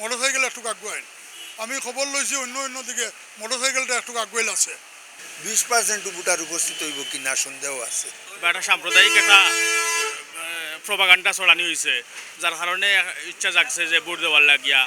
Motorcycle একটু আগুয়াইন আমি খবর লইছি অন্য অন্য দিকে মোটরসাইকেলটা একটু আগুয়াইল আছে। বিশ পার্সেন্ট ভোটার উপস্থিত হইব কি না সন্দেহ আছে। বা একটা সাম্প্রদায়িক একটা প্রভাকাণ্ডা চলানি হয়েছে যার কারণে ইচ্ছা জাগছে যে ভোট দেওয়ার লাগিয়া।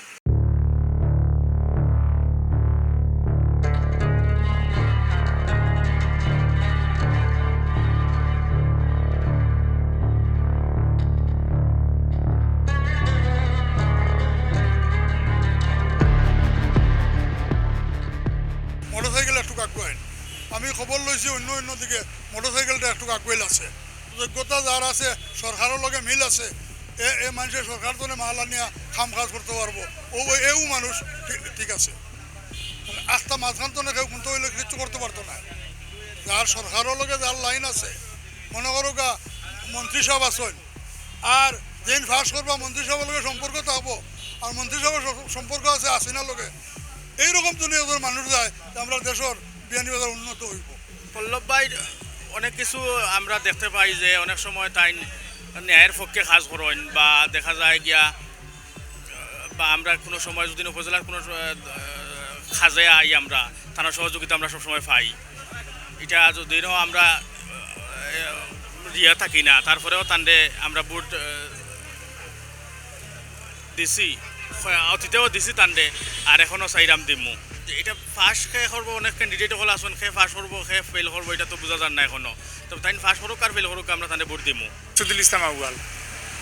খবর লইছি অন্য অন্য দিকে মোটরসাইকেলটা একটু আগুয়াইল আছে। যোগ্যতা যার আছে সরকারের লগে মিল আছে, এ এ মানুষের সরকার তো মাহালা নিয়ে খাম কাজ করতে পারব ও এও মানুষ ঠিক- আছে। আস্তা মাঝখান তো না কেউ কিন্তু হইলে কিছু করতে পারতো না যার সরকারের লগে যার লাইন আছে, মনে করো গা মন্ত্রিসভা আছেন। আর যেন ফাঁস করবা মন্ত্রিসভার লগে সম্পর্ক থাকব আর মন্ত্রিসভার সম্পর্ক আছে আসিনার লগে। এইরকম এদের মানুষ যায় আমরা দেশের বিয়ানীবাজার উন্নত হইব। পল্লব ভাই, অনেক কিছু আমরা দেখতে পাই যে অনেক সময় তাই ন্যায়ের পক্ষে কাজ করেন বা দেখা যায় গিয়া, বা আমরা কোনো সময় যদি উপজেলার কোনো খাজে আই আমরা থানার সহযোগিতা আমরা সবসময় পাই। এটা যদিও আমরা রিয়া থাকি না, তারপরেও তান্ডে আমরা বুট দিছি, অতীতেও দিছি তান্ডে আর এখনও চাইরাম দিমু। এটা ফার্স্ট খে করব অনেক ক্যান্ডিডেট হল আসুন খে ফার্স্ট করব খে ফেল করব এটা তো বোঝা যান না এখনও। তো তাই ফার্স্ট করুক আর ফেল করুক আমরা তান্ডে ভোট দিমু। সুদুল ইসলাম আউয়াল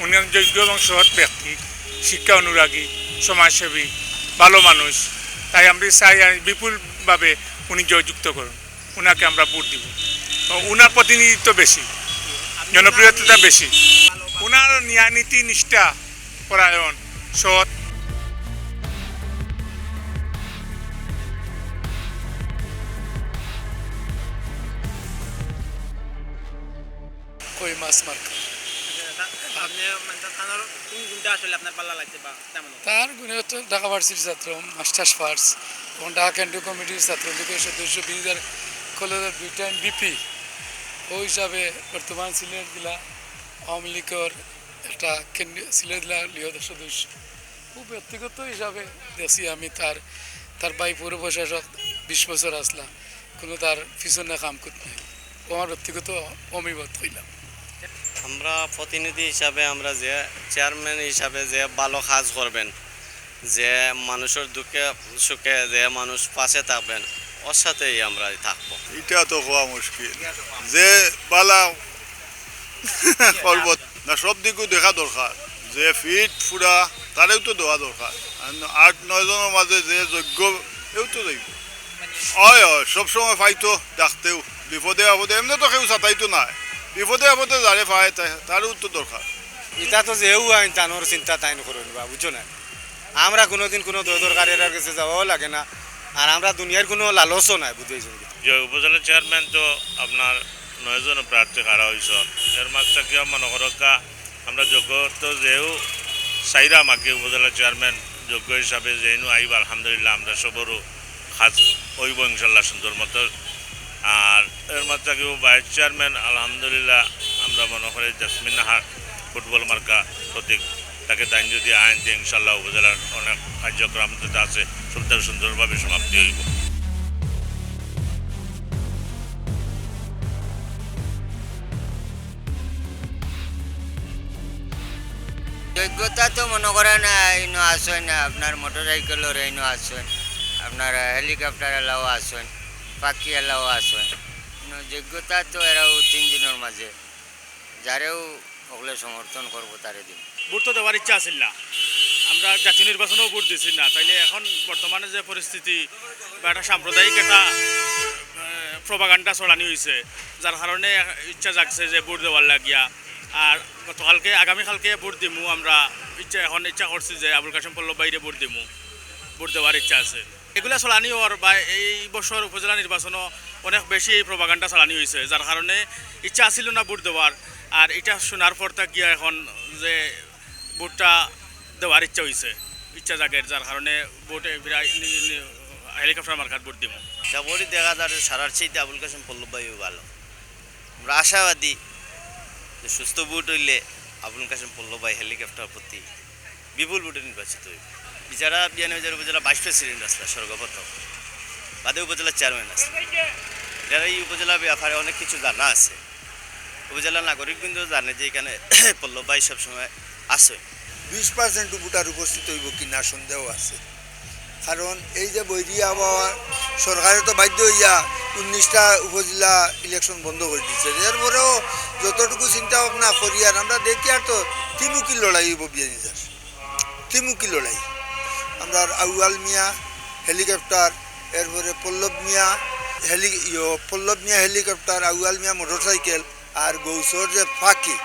উনি যোগ্য এবং সৎ ব্যক্তি শিক্ষা অনুরাগী সমাজসেবী ভালো মানুষ। তাই আমরা চাই বিপুলভাবে উনি জয়যুক্ত করুন। উনাকে আমরা ভোট দিব। উনার প্রতিনিধিত্ব বেশি জনপ্রিয়তা বেশি। উনার ন্যায় নীতি নিষ্ঠা পরায়ণ সৎ কই মাছ মার্কা তার গুণে হচ্ছে ঢাকা ভার্সিটির ছাত্র, মাস্টার্স পার্স এবং ঢাকা কেন্দ্রীয় কমিটির ছাত্র লীগের সদস্য বিনিজার কলেজের দুই টাইম বিপি ওই হিসাবে বর্তমান সিলেট জেলা আওয়ামী লীগের একটা কেন্দ্রীয়, সিলেট জেলা লীগের সদস্য। খুব ব্যক্তিগত হিসাবে দেখছি আমি তার তার বাই পৌর প্রশাসক বিশ বছর আসলাম কোনো তার পিছনে কাম করতে নাই। আমার ব্যক্তিগত অমিমত হইলাম আমরা প্রতিনিধি হিসাবে আমরা যে চেয়ারম্যান হিসাবে যে ভালো কাজ করবেন যে মানুষের দুঃখে সুখে যে মানুষ পাশে থাকবেন ওর সাথেই আমরা থাকব। এটা তো হওয়া মুশকিল। যে বালা করব না সব দিকও দেখা দরকার। যে ফিট ফুরা তারেও তো দেওয়া দরকার। আট নয়জনের মাঝে যে যোগ্য এও তো যাইব হয় হয় সবসময় পাইতো ডাকতেও। বিপদে আপদে এমনি তো কেউ চাতাইতো নাই। বিপদে আপদে যারে পায় তা- তারও তো দরকার এটা তো যেও আইন তানোর চিন্তা তাই করুন বা বুঝছ না আমরা কোনোদিন কোনো দরকারের কাছে যাওয়াও লাগে না আর আমরা দুনিয়ার কোনো লালচও নাই বুঝেছি যে উপজেলা চেয়ারম্যান তো আপনার নয়জন প্রার্থী খাড়া হয়েছেন এর মাঝ থেকে মনে করকা আমরা যোগ্য তো যেও চাইরাম আগে উপজেলা চেয়ারম্যান যোগ্য হিসাবে যেহেতু আইব আলহামদুলিল্লাহ আমরা সবরও খাস হইব ইনশাল্লাহ সুন্দর মতো আর এর মাঝ থেকেও ভাইস চেয়ারম্যান আলহামদুলিল্লাহ, আমরা মনে করি জাসমিন নাহার ফুটবল মার্কা প্রতীক। তাকে দাইন যদি আইন দিয়ে ইনশাল্লাহ উপজেলার অনেক কার্যক্রম আছে, সুন্দর সুন্দরভাবে সমাপ্তি হইব। যোগ্যতা তো মনে করেন ইনো আসেন, আপনার মোটর সাইকেলের ইনো আসেন, আপনার হেলিকপ্টার এলাও আসেন। পাখি এলাও ইনো যোগ্যতা তো এরাও তিনজনের মাঝে যারেও ওগুলো সমর্থন করব তারে দিন। ভোট তো দেওয়ার ইচ্ছা আছিল না। আমরা জাতীয় নির্বাচনেও ভোট দিছি না। তাইলে এখন বর্তমানে যে পরিস্থিতি বা একটা সাম্প্রদায়িক একটা প্রবাগান্ডা চলানি হয়েছে যার কারণে ইচ্ছা জাগছে যে ভোট দেওয়ার লাগিয়া। আর গতকালকে আগামীকালকে ভোট দিমু। আমরা ইচ্ছা, এখন ইচ্ছা করছি যে আবুল কাশিম পল্লব বাইরে ভোট দিমু। ভোট দেওয়ার ইচ্ছা আছে। এগুলা চলানি হওয়ার বা এই বছর উপজেলা নির্বাচনও অনেক বেশি এই প্রবাগান্ডা চালানি হয়েছে যার কারণে ইচ্ছা আছিল না ভোট দেওয়ার আর এটা শোনার পর তা গিয়া এখন যে ভোটটা দেওয়ার ইচ্ছা হয়েছে ইচ্ছা জাগের যার কারণে ভোট হেলিকপ্টার মার্কাত ভোট দিব সবরই দেখা যাচ্ছে সারার চাইতে আবুল কাসিম পল্লব ভাইও ভালো। আমরা আশাবাদী যে সুস্থ ভোট হইলে আবুল কাসিম পল্লব ভাই হেলিকপ্টার প্রতি বিপুল ভোটে নির্বাচিত হইব। বিচারা বিয়ানীবাজার উপজেলা ভাইস প্রেসিডেন্ট আসলে সর্বপ্রথম। বাদে উপজেলার চেয়ারম্যান আছে। যারা এই উপজেলা ব্যাপারে অনেক কিছু জানা আছে, উপজেলা নাগরিকবৃন্দ জানে যে এখানে পল্লব ভাই সবসময় আছে। বিশ পার্সেন্ট ভোটার উপস্থিত হইব কি না সন্দেহ আছে। কারণ এই যে বৈরিয়া আবহাওয়া, সরকারে তো বাধ্য হইয়া উনিশটা উপজেলা ইলেকশন বন্ধ করে দিচ্ছে এরপরেও যতটুকু চিন্তা ভাবনা করি, আর আমরা দেখি আর তো ত্রিমুখী লড়াই হইব বিয়ানিজার ত্রিমুখী লড়াই। আমরা আউয়াল মিয়া, হেলিকপ্টার, এরপরে পল্লব মিয়া, হেলি পল্লব মিয়া হেলিকপ্টার, আউয়াল মিয়া মোটরসাইকেল আর গৌসর যে ফাঁকি,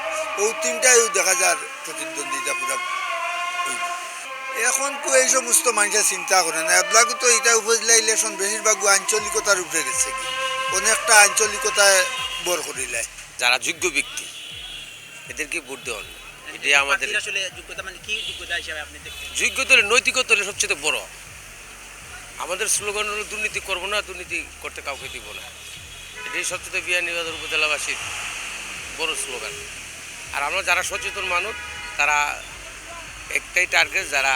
ও তিনটাই দেখা যার প্রতিদ্বন্দ্বিতা পুরা। এখন তো এই সমস্ত মানুষের চিন্তা করে না, এবলাগু তো এটা উপজেলা ইলেকশন বেশিরভাগ আঞ্চলিকতার উপরে গেছে কি অনেকটা আঞ্চলিকতায় বর করিলায় যারা যোগ্য ব্যক্তি, এদেরকে ভোট দেওয়া। এটাই আমাদের আসলে যোগ্যতা মানে কি যোগ্যতা হিসাবে আপনি দেখতেন যোগ্যতা নৈতিকতা সবচেয়ে বড়। আমাদের স্লোগান হলো দুর্নীতি করব না দুর্নীতি করতে কাউকে দিব না। এটাই সবচেয়ে বিয়ানীবাজার উপজেলাবাসীর বড় স্লোগান। আর আমরা যারা সচেতন মানুষ তারা একটাই টার্গেট যারা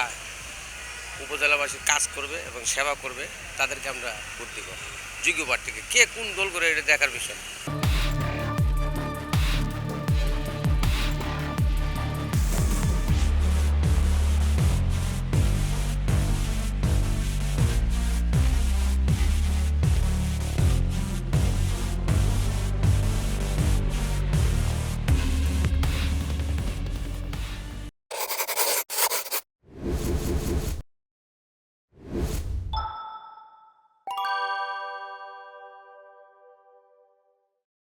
উপজেলাবাসীর কাজ করবে এবং সেবা করবে তাদেরকে আমরা ভোট দিব। যোগ্য প্রার্থীকে কে কোন দল করে এটা দেখার বিষয়।